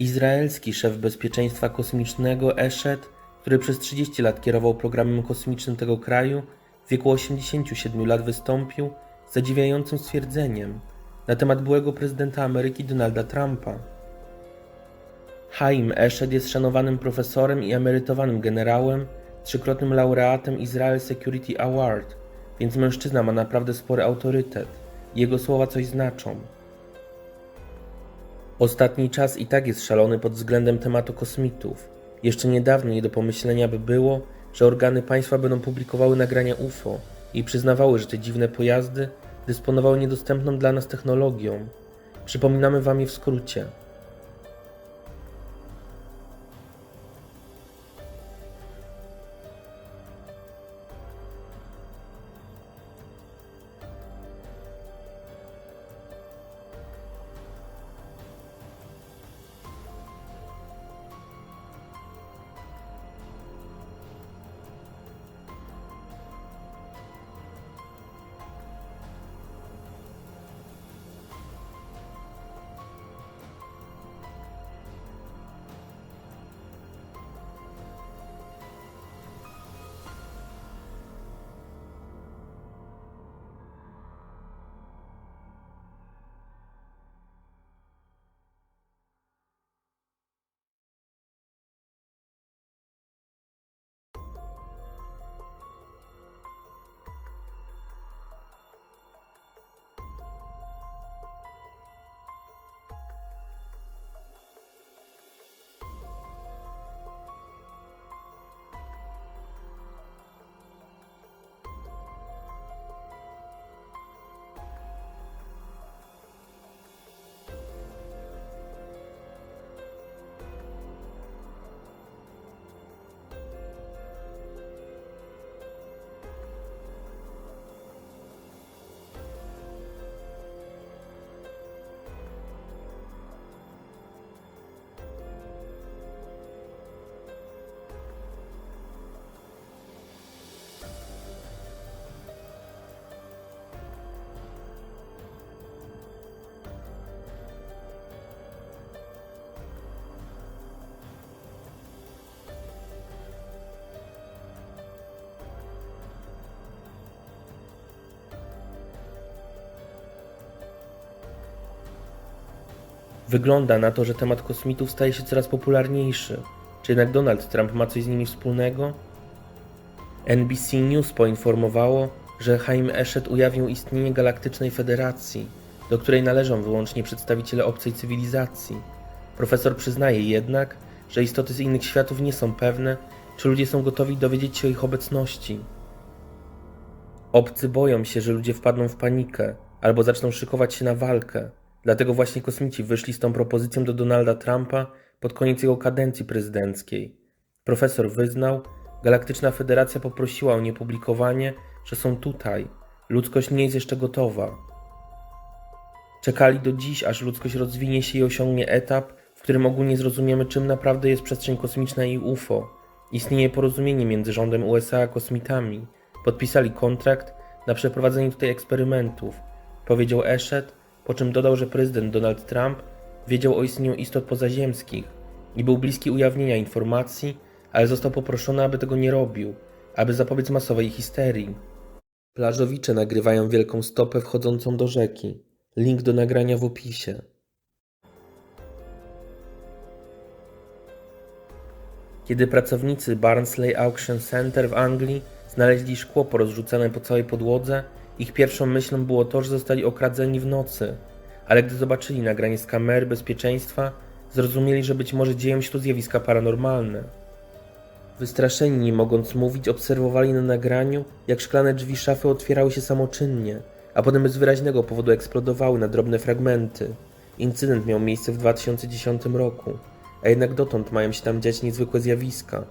Izraelski szef bezpieczeństwa kosmicznego Eshed, który przez 30 lat kierował programem kosmicznym tego kraju, w wieku 87 lat wystąpił z zadziwiającym stwierdzeniem na temat byłego prezydenta Ameryki Donalda Trumpa. Haim Eshed jest szanowanym profesorem i emerytowanym generałem, trzykrotnym laureatem Israel Security Award, więc mężczyzna ma naprawdę spory autorytet. Jego słowa coś znaczą. Ostatni czas i tak jest szalony pod względem tematu kosmitów. Jeszcze niedawno nie do pomyślenia by było, że organy państwa będą publikowały nagrania UFO i przyznawały, że te dziwne pojazdy dysponowały niedostępną dla nas technologią. Przypominamy wam je w skrócie. Wygląda na to, że temat kosmitów staje się coraz popularniejszy. Czy jednak Donald Trump ma coś z nimi wspólnego? NBC News poinformowało, że Haim Eshed ujawnił istnienie Galaktycznej Federacji, do której należą wyłącznie przedstawiciele obcej cywilizacji. Profesor przyznaje jednak, że istoty z innych światów nie są pewne, czy ludzie są gotowi dowiedzieć się o ich obecności. Obcy boją się, że ludzie wpadną w panikę albo zaczną szykować się na walkę. Dlatego właśnie kosmici wyszli z tą propozycją do Donalda Trumpa pod koniec jego kadencji prezydenckiej. Profesor wyznał, Galaktyczna Federacja poprosiła o niepublikowanie, że są tutaj. Ludzkość nie jest jeszcze gotowa. Czekali do dziś, aż ludzkość rozwinie się i osiągnie etap, w którym ogólnie zrozumiemy, czym naprawdę jest przestrzeń kosmiczna i UFO. Istnieje porozumienie między rządem USA a kosmitami. Podpisali kontrakt na przeprowadzenie tutaj eksperymentów, powiedział Eshed, po czym dodał, że prezydent Donald Trump wiedział o istnieniu istot pozaziemskich i był bliski ujawnienia informacji, ale został poproszony, aby tego nie robił, aby zapobiec masowej histerii. Plażowicze nagrywają wielką stopę wchodzącą do rzeki. Link do nagrania w opisie. Kiedy pracownicy Barnsley Auction Center w Anglii znaleźli szkło porozrzucane po całej podłodze, ich pierwszą myślą było to, że zostali okradzeni w nocy. Ale gdy zobaczyli nagranie z kamery bezpieczeństwa, zrozumieli, że być może dzieją się tu zjawiska paranormalne. Wystraszeni, nie mogąc mówić, obserwowali na nagraniu, jak szklane drzwi szafy otwierały się samoczynnie, a potem bez wyraźnego powodu eksplodowały na drobne fragmenty. Incydent miał miejsce w 2010 roku, a jednak dotąd mają się tam dziać niezwykłe zjawiska.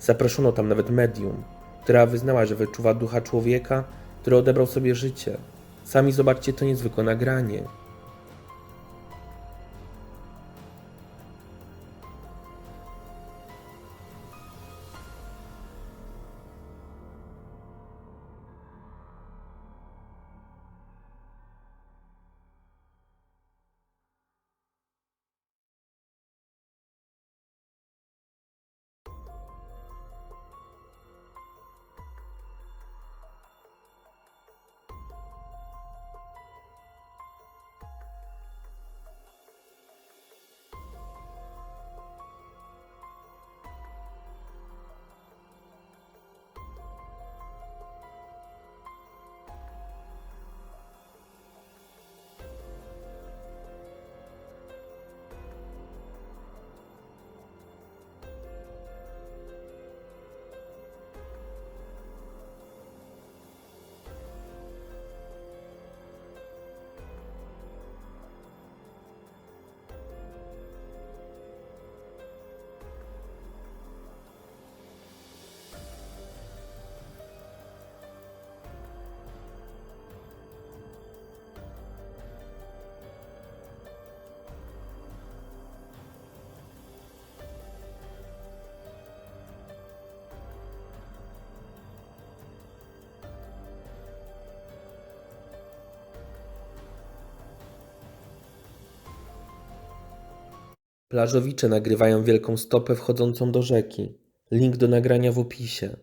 Zaproszono tam nawet medium, która wyznała, że wyczuwa ducha człowieka, który odebrał sobie życie. Sami zobaczcie to niezwykłe nagranie. Plażowicze nagrywają wielką stopę wchodzącą do rzeki. Link do nagrania w opisie.